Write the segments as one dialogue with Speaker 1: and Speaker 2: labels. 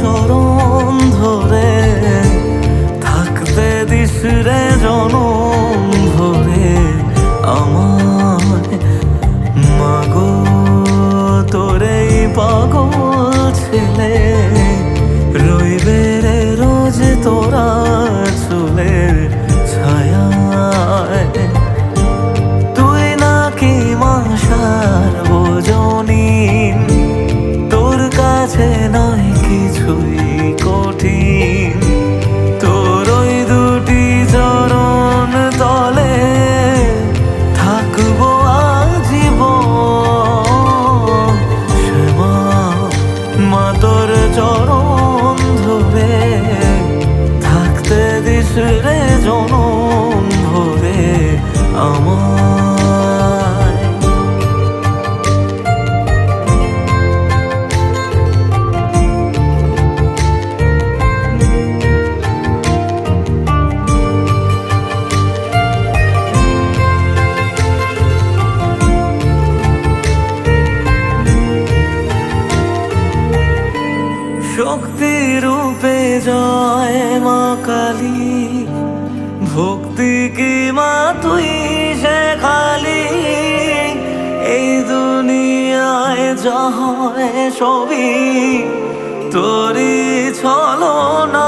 Speaker 1: চরণ ধরে থাকতে দিস রে জনম। আমার। মাগো তোরে পাগল চরণ ধরে থাকতে দিস রে জনম ধরে আমায় শক্তি রূপে জয় মা কালী। ভক্তি কি মা তুই সে খালি? এই দুনিয়ায় যা ছবি, তোরই ছলো না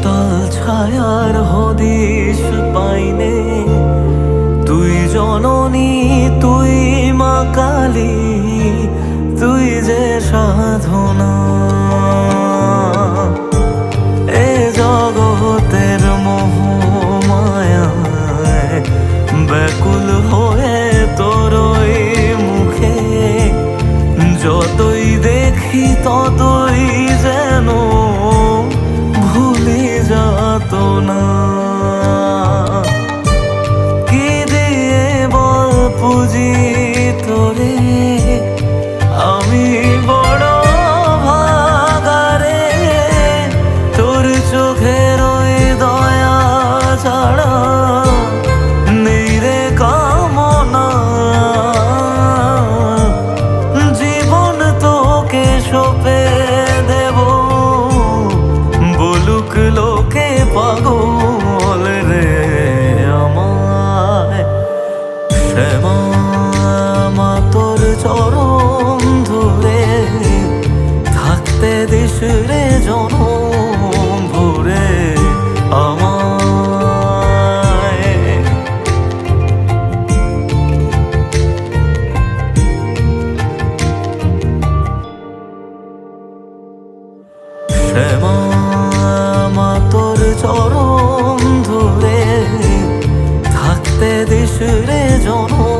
Speaker 1: শীতল ছায়ার হদিস পাইনে। তুই জননী, তুই মা কালী, তুই যে সাধনা। এ জগতের মোহ মায়া ব্যাকুল হয়ে তোর মুখে। যতই দেখি ততই সপে দেব বলুক লোকে পাগল রে আমায় শ্যামা। দেশের জনম